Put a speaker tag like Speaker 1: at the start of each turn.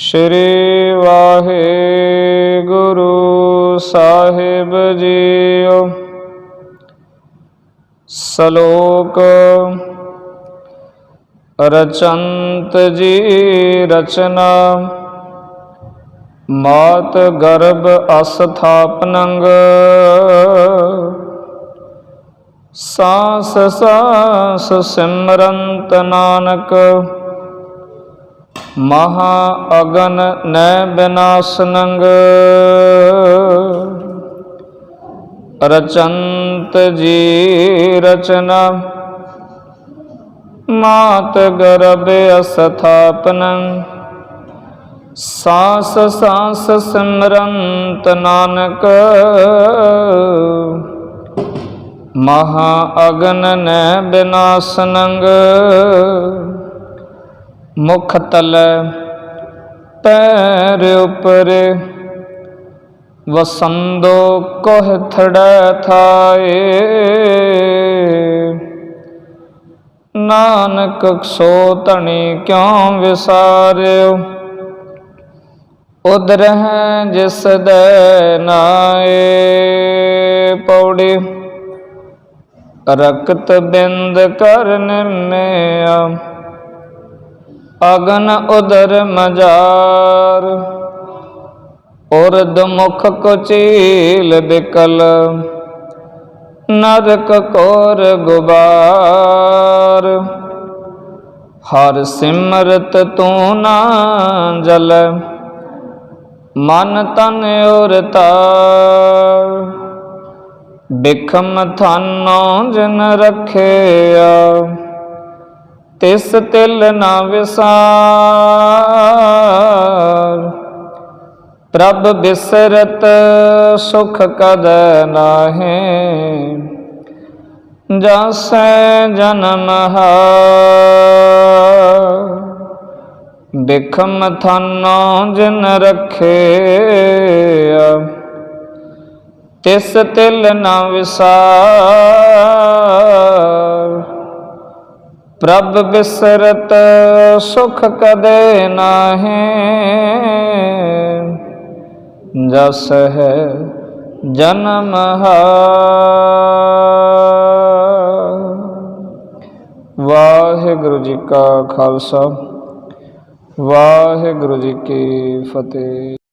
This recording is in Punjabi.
Speaker 1: ਸ਼੍ਰੀ ਵਾਹਿਗੁਰੂ ਸਾਹਿਬ ਜੀਓ। ਸ਼ਲੋਕ ਰਚੰਤ ਜੀ ਰਚਨਾ, ਮਾਤ ਗਰਭ ਅਸਥਾਪਨੰਗ, ਸਾਸ ਸਾਸ ਸਿਮਰੰਤ ਨਾਨਕ। ਮਹਾ ਅਗਨ ਨੈ ਬਿਨਾਸਨੰਗ ਰਚੰਤ ਜੀ ਰਚਨਾ, ਮਾਤ ਗਰਭ ਅਸਥਾਪਨੰ। ਸਾਸ ਸਾਸ ਸਿਮਰੰਤ ਨਾਨਕ। ਮਹਾ ਅਗਨ ਨੈ ਬਿਨਾਸਨੰਗ ਮੁਖ ਤਲ ਪੈਰ ਉਪਰ, ਵਸੰਦੋ ਕੋਹ ਥੜੈ ਥਾਏ। ਨਾਨਕ ਸੋ ਧਣੀ ਕਿਉ ਵਿਸਾਰਿਓ? ਉਦਰਹਿ ਜਿਸ ਦੇ ਨਾਏ ਪੌੜੀ। ਰਕਤ ਬਿੰਦ ਕਰਨ ਮੇਆ ਅਗਨ ਉਦਰ ਮਜਾਰ। ਉਰਦ ਮੁਖ ਕੁਚੀਲ ਬਿਕਲ। ਨਰਕ ਕੋਰ ਗੁਬਾਰ। ਹਰ ਸਿਮਰਤ ਤੂੰ ਨਾ ਜਲ। ਮਨ ਤਨ ਉਰਤਾਰ ਬਿਖਮ ਥਾਨੋ ਜਨ ਰਖਿਆ। ਤਿਸ ਤਿਲ ਨਾ ਵਿਸਾਰ, ਪ੍ਰਭ ਬਿਸਰਤ ਸੁਖ ਕਦ ਨਾਹੀ, ਜਾਸੈ ਜਨਮ ਹਾਰ। ਬਿਖਮ ਥਾਨੋ ਜਿਨ ਰਖਿਆ ਤਿਸ ਤਿਲ ਨਾ ਵਿਸਾਰ। ਪ੍ਰਭ ਬਿਸਰਤ ਸੁਖ ਕਦੇ ਨਾਹੀ। ਜਸ ਹੈ ਜਨਮ ਹਾਰ ਵਾਹਿਗੁਰੂ ਜੀ ਕਾ ਖਾਲਸਾ। ਵਾਹਿਗੁਰੂ ਜੀ ਕੀ ਫਤਿਹ।